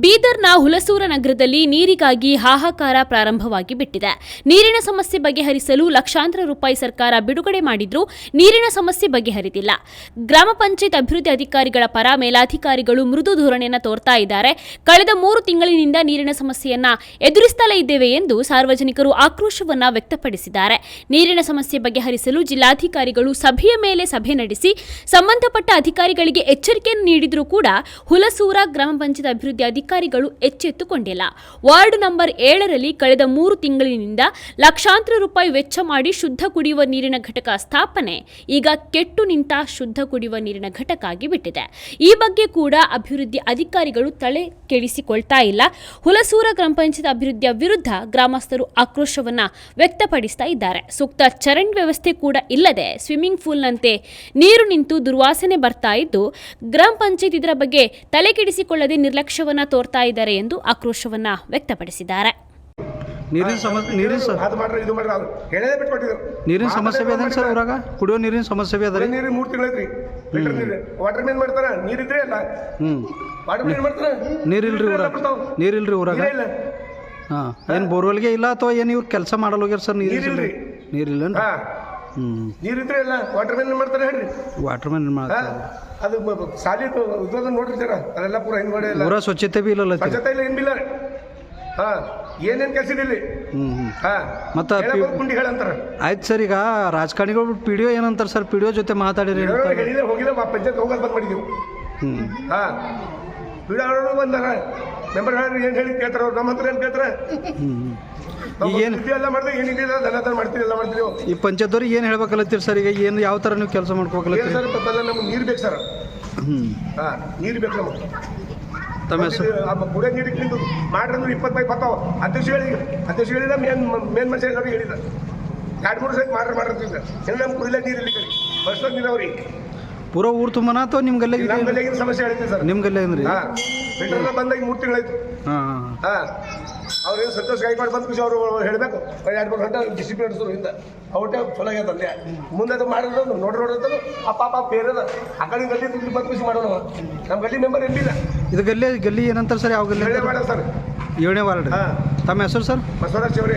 ಬೀದರ್ನ ಹುಲಸೂರ ನಗರದಲ್ಲಿ ನೀರಿಗಾಗಿ ಹಾಹಾಕಾರ ಪ್ರಾರಂಭವಾಗಿ ಬಿಟ್ಟಿದೆ. ನೀರಿನ ಸಮಸ್ಯೆ ಬಗೆಹರಿಸಲು ಲಕ್ಷಾಂತರ ರೂಪಾಯಿ ಸರ್ಕಾರ ಬಿಡುಗಡೆ ಮಾಡಿದ್ರೂ ನೀರಿನ ಸಮಸ್ಯೆ ಬಗೆಹರಿದಿಲ್ಲ. ಗ್ರಾಮ ಪಂಚಾಯತ್ ಅಭಿವೃದ್ಧಿ ಅಧಿಕಾರಿಗಳ ಪರ ಮೇಲಾಧಿಕಾರಿಗಳು ಮೃದು ಧೋರಣೆಯನ್ನು ತೋರ್ತಾ ಇದ್ದಾರೆ. ಕಳೆದ ಮೂರು ತಿಂಗಳಿನಿಂದ ನೀರಿನ ಸಮಸ್ಯೆಯನ್ನ ಎದುರಿಸುತ್ತಲೇ ಇದ್ದೇವೆ ಎಂದು ಸಾರ್ವಜನಿಕರು ಆಕ್ರೋಶವನ್ನ ವ್ಯಕ್ತಪಡಿಸಿದ್ದಾರೆ. ನೀರಿನ ಸಮಸ್ಯೆ ಬಗೆಹರಿಸಲು ಜಿಲ್ಲಾಧಿಕಾರಿಗಳು ಸಭೆಯ ಮೇಲೆ ಸಭೆ ನಡೆಸಿ, ಸಂಬಂಧಪಟ್ಟ ಅಧಿಕಾರಿಗಳಿಗೆ ಎಚ್ಚರಿಕೆಯನ್ನು ನೀಡಿದರೂ ಕೂಡ ಹುಲಸೂರ ಗ್ರಾಮ ಪಂಚಾಯತ್ ಅಭಿವೃದ್ಧಿ ಅಧಿಕಾರಿಗಳು ಎಚ್ಚೆತ್ತುಕೊಂಡಿಲ್ಲ. ವಾರ್ಡ್ ನಂಬರ್ ಏಳರಲ್ಲಿ ಕಳೆದ ಮೂರು ತಿಂಗಳಿನಿಂದ ಲಕ್ಷಾಂತರ ರೂಪಾಯಿ ವೆಚ್ಚ ಮಾಡಿ ಶುದ್ಧ ಕುಡಿಯುವ ನೀರಿನ ಘಟಕ ಸ್ಥಾಪನೆ. ಈಗ ಕೆಟ್ಟು ನಿಂತ ಶುದ್ಧ ಕುಡಿಯುವ ನೀರಿನ ಘಟಕ ಆಗಿಬಿಟ್ಟಿದೆ ಈ ಬಗ್ಗೆ ಕೂಡ ಅಭಿವೃದ್ಧಿ ಅಧಿಕಾರಿಗಳು ತಲೆ ಕೆಡಿಸಿಕೊಳ್ತಾ ಇಲ್ಲ. ಹುಲಸೂರ ಗ್ರಾಮ ಪಂಚಾಯತ್ ಅಭಿವೃದ್ಧಿಯ ವಿರುದ್ಧ ಗ್ರಾಮಸ್ಥರು ಆಕ್ರೋಶವನ್ನ ವ್ಯಕ್ತಪಡಿಸ್ತಾ ಇದ್ದಾರೆ. ಸೂಕ್ತ ಚರಂಡ್ ವ್ಯವಸ್ಥೆ ಕೂಡ ಇಲ್ಲದೆ ಸ್ವಿಮ್ಮಿಂಗ್ ಪೂಲ್ನಂತೆ ನೀರು ನಿಂತು ದುರ್ವಾಸನೆ ಬರ್ತಾ ಇದ್ದು, ಗ್ರಾಮ ಪಂಚಾಯತ್ ಇದರ ಬಗ್ಗೆ ತಲೆ ಕೆಡಿಸಿಕೊಳ್ಳದೆ ನಿರ್ಲಕ್ಷ್ಯವನ್ನ ತೋರ್ತಾ ಇದ್ದಾರೆ ಎಂದು ಆಕ್ರೋಶವನ್ನ ವ್ಯಕ್ತಪಡಿಸಿದ್ದಾರೆ. ನೀರಿನ ಸಮಸ್ಯೆ ನೀರಿನ ಸ ಅದು ಮಾಡ್ರಿ ಇದು ಮಾಡ್ರಿ ಅವ್ರು ಹೇಳೇ ಬಿಟ್ಕೊಟ್ಟಿದ್ರು ನೀರಿನ ಸಮಸ್ಯೆ ಬಿ ಅದೇನು ಸರ್ ಊರಾಗ? ಕುಡಿಯೋ ನೀರಿನ ಸಮಸ್ಯೆ ಬಿ ಅದ ರೀ ನೀರು ಮೂರು ತಿಂಗಳೈತ್ರಿ ಫಿಲ್ಟರ್ ನೀರು. ವಾಟರ್ ಮೇನ್ ಮಾಡ್ತಾರ? ನೀರಿದ್ರೆ ಅಲ್ಲ? ಹ್ಞೂ ವಾಟರ್ ಮೇನ್ ಮಾಡ್ತಾರ? ನೀರಿಲ್ರಿ ಊರಾಗ? ನೀರಿಲ್ರಿ ಊರಾಗ? ನೀರೇ ಇಲ್ಲ. ಹಾಂ ಏನು ಬೋರ್ವೆಲ್ಗೆ ಇಲ್ಲ ಅಥವಾ ಏನು ಇವ್ರು ಕೆಲಸ ಮಾಡಲ್ಲ ಹೋಗ್ಯಾರ ಸರ್ ನೀರಿಲ್ರಿ. ನೀರಿಲ್ಲ ಹಾ. ನೀರಿದ್ರೆ ಎಲ್ಲ ವಾಟರ್ ಮ್ಯಾನ್ ಮಾಡ್ತಾರೆ ಹೇಳ್ರಿ. ವಾಟರ್ ಮಾಡ್ತಾರೆ. ಅದು ಸಾಲಿ ಉದ್ಯೋಗ ನೋಡಿರ್ತೀರ? ಅದೆಲ್ಲ ಪೂರ ಹಿಂದ್ಗಡೆ ಮಾಡಿ ಪೂರ ಸ್ವಚ್ಛತೆ ಬಿ ಇಲ್ಲ ಸ್ವಚ್ಛತೆ ಇಲ್ಲ ಏನ್ ಬಿಲ್ಲ ಹಾ ಏನೇನು ಕೆಲಸ ಇಲ್ಲ? ಮತ್ತ ಪಿ- ಹೋಗ್ ಕುಂಡಿ ಹೇಳಂತಾರ. ಆಯ್ತು ಸರ್ ಈಗ ರಾಜಕಾರಣಿಗಳು ಪಿ ಡಿ ಒ ಏನಂತಾರೆ ಸರ್? ಪಿ ಡಿ ಒ ಜೊತೆ ಮಾತಾಡಿರಿ ಹೇಳೋ. ಹೇಳಿದ್ರೆ ಹೋಗಿಲ್ಲ ಪಂಚಾಯತ್ ಹೋಗೋದು ಬಂದ್ ಮಾಡಿದೀವಿ ಹಾ. ಬಿಡಾಡೋರು ಬಂದಾರ. ಮೆಂಬರ್ ಹೇಳಿ ಏನ್ ಹೇಳಿ ಕೇಳ್ತಾರೆ ಅವ್ರು? ನಮ್ಮ ಹತ್ರ ಏನ್ ಕೇಳ್ತಾರೆ? ಏನು ಎಲ್ಲ ದನ ಮಾಡ್ತೀವಿ ಎಲ್ಲ ಮಾಡ್ತೀವಿ ಈ ಪಂಚಾಯತ್ ಏನು ಹೇಳ್ಬೇಕಲ್ಲತ್ತೀರಿ ಸರ್? ಈಗ ಏನು ಯಾವ ಥರ ನೀವು ಕೆಲಸ ಮಾಡ್ಕೋಬೇಕಲ್ಲ ನೀರ್ ಸರ್ ನಮ್ಗೆ ನೀರು ಬೇಕು ಸರ್. ಹಾಂ ನೀರು ಬೇಕು ನಮಗೆ. ತಮ್ಮ ಕುಡಿಯೋ ನೀರಿಗೆ ನಿಂತು ಇಪ್ಪತ್ತು ಬೈಕ್ ಬರ್ತಾವ ಅಧ್ಯಕ್ಷ ಹೇಳಿ ಅಧ್ಯಕ್ಷ ಹೇಳಿದ ಮೇನ್ ಮೇನ್ ಮನುಷ್ಯ ಅವ್ರಿಗೆ ಹೇಳಿದ. ಎರಡು ಮೂರು ಸೈಟ್ ಮಾಡ್ರಿ ಮಾಡ್ರಿ ಎಲ್ಲ ನಮ್ಗೆ ಕುಡಿಲೇ ನೀರು ಇಲ್ಲಿ ಕಡೆ ನೀರಾವ್ರಿ ಪೂರ ಊರು ತುಂಬನ ಅಥವಾ ನಿಮ್ಗೆಲ್ಲ ಇದೆ ಗಲ್ಲಿಗಿನ ಸಮಸ್ಯೆ ಹೇಳ್ತೀನಿ ಸರ್. ನಿಮ್ಗೆಲ್ಲ ಏನ್ರಿ ಹಾ ಫಿಲ್ಟರ್ನ ಬಂದಾಗ ಮೂರು ತಿಂಗಳಾಯ್ತು. ಹಾಂ ಹಾಂ. ಅವ್ರೇನು ಸಂತೋಷ್ ಗಾಯಕ್ವಾಡ್ ಬಂದ ಖುಷಿ ಅವರು ಹೇಳಬೇಕು. ಎರಡು ಮೂರು ಗಂಟೆ ಡಿಸಿಪ್ಲಿನ್ ಹಿಂದೆ. ಔಟೇ ಚಲೋ ಆಗ್ಯದ ಅಲ್ಲೇ. ಮುಂದೆ ಅದು ಮಾಡಿದ್ರು ನೋಡಿ ನೋಡಿದ್ರು ಆ ಪಾಪ ಬೇರೆದ ಆ ಕಡೆ ಗಲ್ಲಿ ಇಲ್ಲಿ ಬಂದು ಖುಷಿ ಮಾಡೋಣ ನಮ್ಮ ಗಲ್ಲಿ ಮೆಂಬರ್ ಎಲ್ಲಿಲ್ಲ? ಇದು ಗಲ್ಲಿ ಗಲ್ಲಿ ಏನಂತಾರೆ ಸರ್ ಯಾವ ಗಲ್ಲಿ ಹೇಳೇ ಸರ್. ಏಳನೇ ವಾರ್ಡ್. ಹಾ. ತಮ್ಮ ಹೆಸರು ಸರ್? ಬಸವರಾಜ್ ಅವರೇ